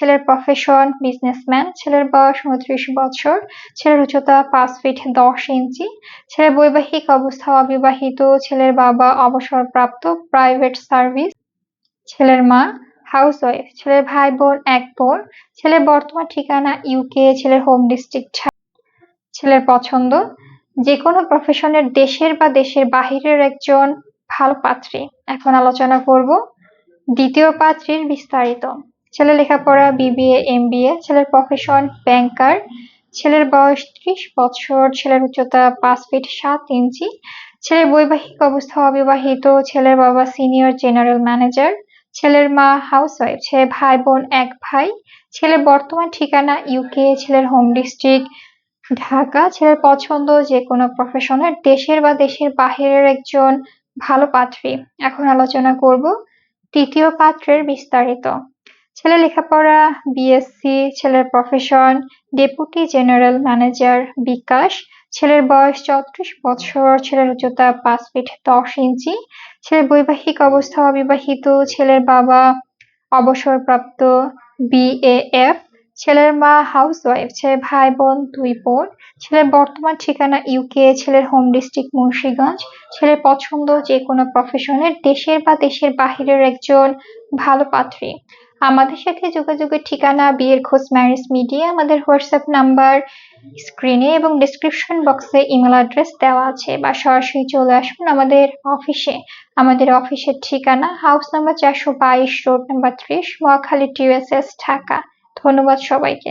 ছেলের profession businessman ছেলের বয়স উনত্রিশ বছর, ছেলের উচ্চতা পাঁচ ফিট দশ ইঞ্চি, ছেলের বৈবাহিক অবস্থা অবিবাহিত, ছেলের বাবা অবসরপ্রাপ্ত প্রাইভেট সার্ভিস ছেলের মা হাউসওয়াইফ ছেলের ভাই বোন এক বোন, ছেলের বর্তমান ঠিকানা ইউকে ছেলের হোম ডিস্ট্রিক্ট ছেলের পছন্দ যে কোনো প্রফেশনের দেশের বা দেশের বাহিরের একজন ভালো পাত্রী। এখন আলোচনা করব দ্বিতীয় পাত্রীর বিস্তারিত। ছেলে লেখাপড়া, বিবিএ, এমবিএ, ছেলের প্রফেশন ব্যাংকার ছেলের বয়স ত্রিশ বছর, ছেলের উচ্চতা পাঁচ ফিট সাত ইঞ্চি, ছেলের বৈবাহিক অবস্থা অবিবাহিত, ছেলের বাবা সিনিয়র জেনারেল ম্যানেজার ছেলের মা হাউসওয়াইফ ছেলে ভাই বোন এক ভাই, ছেলের বর্তমান ঠিকানা ইউকে ছেলের হোম ডিস্ট্রিক্ট ঢাকা, ছেলের পছন্দ যে কোনো প্রফেশনের দেশের বা দেশের বাহিরের একজন ভালো পাত্রী। এখন আলোচনা করব তৃতীয় পাত্রের বিস্তারিত। ছেলে লেখাপড়া বিএসসি ছেলের profession deputy general manager bKash, ছেলের বয়স চৌত্রিশ বছর, ছেলের উচ্চতা পাঁচ ফিট দশ ইঞ্চি, ছেলের বৈবাহিক অবস্থা অবিবাহিত, ছেলের বাবা অবসরপ্রাপ্ত বিএএফ ছেলের মা হাউসওয়াইফ ছেলের ভাই বোন দুই বোন, ছেলের বর্তমান ঠিকানা ইউকে ছেলের হোম ডিস্ট্রিক্ট মুন্সিগঞ্জ, ছেলের পছন্দ যে কোনো প্রফেশনের দেশের বা দেশের বাহিরের একজন ভালো পাত্রী। আমাদের সাথে যোগাযোগের ঠিকানা, বিয়ের খোঁজ ম্যারেজ মিডিয়া আমাদের হোয়াটসঅ্যাপ নাম্বার স্ক্রিনে এবং ডিসক্রিপশন বক্সে ইমেল অ্যাড্রেস দেওয়া আছে বা সরাসরি চলে আসুন আমাদের অফিসে আমাদের অফিসের ঠিকানা হাউস নাম্বার চারশো বাইশ রোড নাম্বার ত্রিশ, মহাখালী টিউএসএস ঢাকা। ধন্যবাদ সবাইকে।